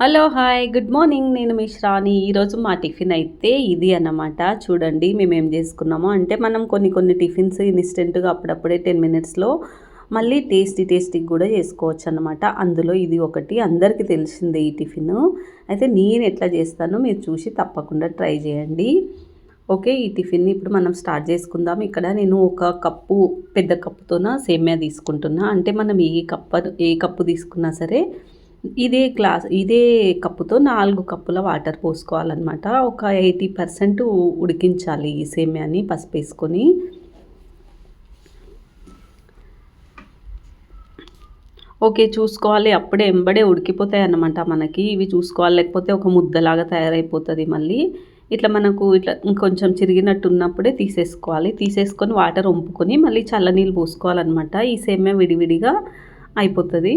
Hello hi. Good morning. నేను మీ శ్రాని. ఈరోజు మా టిఫిన్ అయితే ఇది అన్నమాట. చూడండి మేము ఏం చేసుకున్నామో. అంటే మనం కొన్ని కొన్ని టిఫిన్స్ ఇన్స్టెంట్గా అప్పుడప్పుడే టెన్ మినిట్స్లో మళ్ళీ టేస్టీ టేస్టీ కూడా చేసుకోవచ్చు అనమాట అందులో ఇది ఒకటి. అందరికీ తెలిసిందే ఈ టిఫిన్. అయితే నేను ఎట్లా చేస్తానో మీరు చూసి తప్పకుండా ట్రై చేయండి. ఓకే ఈ టిఫిన్ని ఇప్పుడు మనం స్టార్ట్ చేసుకుందాం. ఇక్కడ నేను ఒక కప్పు పెద్ద కప్పుతోన సేమ్యా తీసుకుంటున్నా. అంటే మనం ఏ కప్పు ఏ కప్పు తీసుకున్నా సరే ఇదే గ్లాస్ ఇదే కప్పుతో నాలుగు కప్పుల వాటర్ పోసుకోవాలన్నమాట. ఒక ఎయిటీ పర్సెంట్ ఉడికించాలి ఈ సేమ్యాని పసుపు వేసుకొని ఓకే చూసుకోవాలి. అప్పుడే ఎంబడే ఉడికిపోతాయి అన్నమాట మనకి. ఇవి చూసుకోవాలి. లేకపోతే ఒక ముద్దలాగా తయారైపోతుంది మళ్ళీ. ఇట్లా మనకు ఇట్లా ఇంకొంచెం చిరిగినట్టు ఉన్నప్పుడే తీసేసుకోవాలి. తీసేసుకొని వాటర్ వంపుకొని మళ్ళీ చల్లనీళ్ళు పోసుకోవాలన్నమాట. ఈ సేమ్యా విడివిడిగా అయిపోతుంది.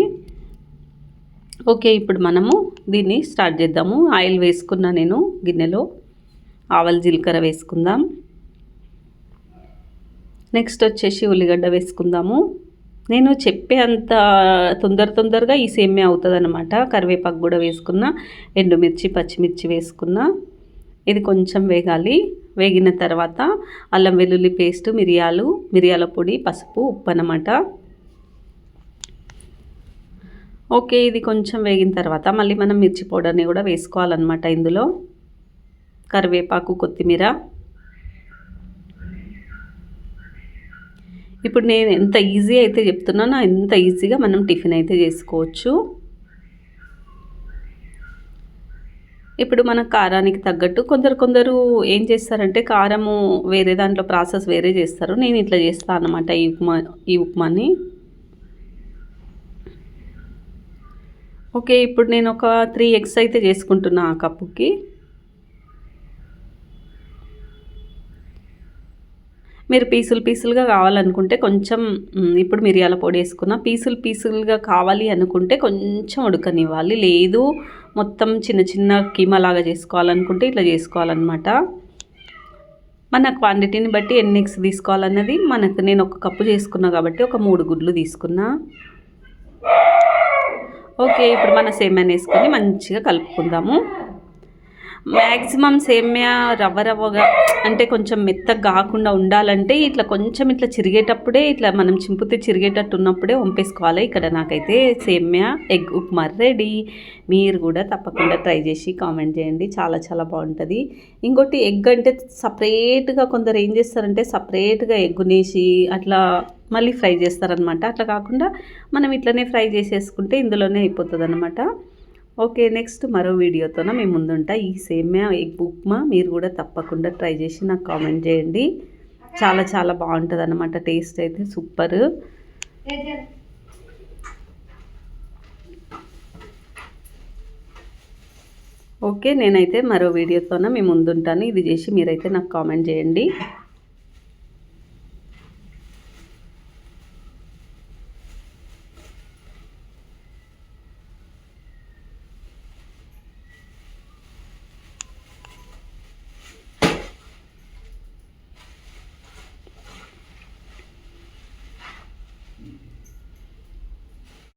ఓకే ఇప్పుడు మనము దీన్ని స్టార్ట్ చేద్దాము. ఆయిల్ వేసుకున్నా నేను గిన్నెలో ఆవల జీలకర్ర వేసుకుందాం. నెక్స్ట్ వచ్చేసి ఉల్లిగడ్డ వేసుకుందాము. నేను చెప్పే అంత తొందర తొందరగా ఈ సేమే అవుతుంది అనమాట కరివేపాకు కూడా వేసుకున్న ఎండుమిర్చి పచ్చిమిర్చి వేసుకున్న. ఇది కొంచెం వేగాలి. వేగిన తర్వాత అల్లం వెల్లుల్లి పేస్ట్ మిరియాలు మిరియాల పొడి పసుపు ఉప్పు అనమాట ఓకే ఇది కొంచెం వేగిన తర్వాత మళ్ళీ మనం మిర్చి పౌడర్ని కూడా వేసుకోవాలన్నమాట ఇందులో. కరివేపాకు కొత్తిమీర. ఇప్పుడు నేను ఎంత ఈజీ అయితే చెప్తున్నానో ఎంత ఈజీగా మనం టిఫిన్ అయితే చేసుకోవచ్చు. ఇప్పుడు మన కారానికి తగ్గట్టు కొందరు కొందరు ఏం చేస్తారంటే కారము వేరే దాంట్లో ప్రాసెస్ వేరే చేస్తారు. నేను ఇట్లా చేస్తాను అనమాట ఈ ఉప్మా ఈ ఉప్మాని. ఓకే ఇప్పుడు నేను ఒక త్రీ ఎగ్స్ అయితే చేసుకుంటున్నా ఆ కప్పుకి. మీరు పీసులు పీసులుగా కావాలనుకుంటే కొంచెం ఇప్పుడు మిరియాల పొడి వేసుకున్న పీసులు పీసులుగా కావాలి అనుకుంటే కొంచెం ఉడకనివ్వాలి. లేదు మొత్తం చిన్న చిన్న కీమలాగా చేసుకోవాలనుకుంటే ఇట్లా చేసుకోవాలన్నమాట. మన క్వాంటిటీని బట్టి ఎన్ని ఎగ్స్ తీసుకోవాలన్నది మనకు నేను ఒక కప్పు చేసుకున్నా కాబట్టి ఒక మూడు గుడ్లు తీసుకున్నా. ఓకే ఇప్పుడు మన సేమ్యాని వేసుకొని మంచిగా కలుపుకుందాము. మ్యాక్సిమం సేమ్యా రవ్వ రవ్వగా అంటే కొంచెం మెత్తగా కాకుండా ఉండాలంటే ఇట్లా కొంచెం ఇట్లా చిరిగేటప్పుడే ఇట్లా మనం చింపితే చిరిగేటట్టు ఉన్నప్పుడే వంపేసుకోవాలి. ఇక్కడ నాకైతే సేమ్యా ఎగ్ ఉప్మా రెడీ. మీరు కూడా తప్పకుండా ట్రై చేసి కామెంట్ చేయండి. చాలా చాలా బాగుంటుంది. ఇంకోటి ఎగ్ అంటే సపరేట్గా కొందరు ఏం చేస్తారంటే సపరేట్గా ఎగ్గునేసి అట్లా మళ్ళీ ఫ్రై చేస్తారనమాట అట్లా కాకుండా మనం ఇట్లనే ఫ్రై చేసేసుకుంటే ఇందులోనే అయిపోతుంది అనమాట ఓకే నెక్స్ట్ మరో వీడియోతోన మేము ముందుంటా. ఈ సేమ్యా ఎగ్ ఉప్మా మీరు కూడా తప్పకుండా ట్రై చేసి నాకు కామెంట్ చేయండి. చాలా చాలా బాగుంటుంది అనమాట టేస్ట్ అయితే సూపర్. ఓకే నేనైతే మరో వీడియోతోన మేము ముందుంటాను. ఇది చేసి మీరైతే నాకు కామెంట్ చేయండి.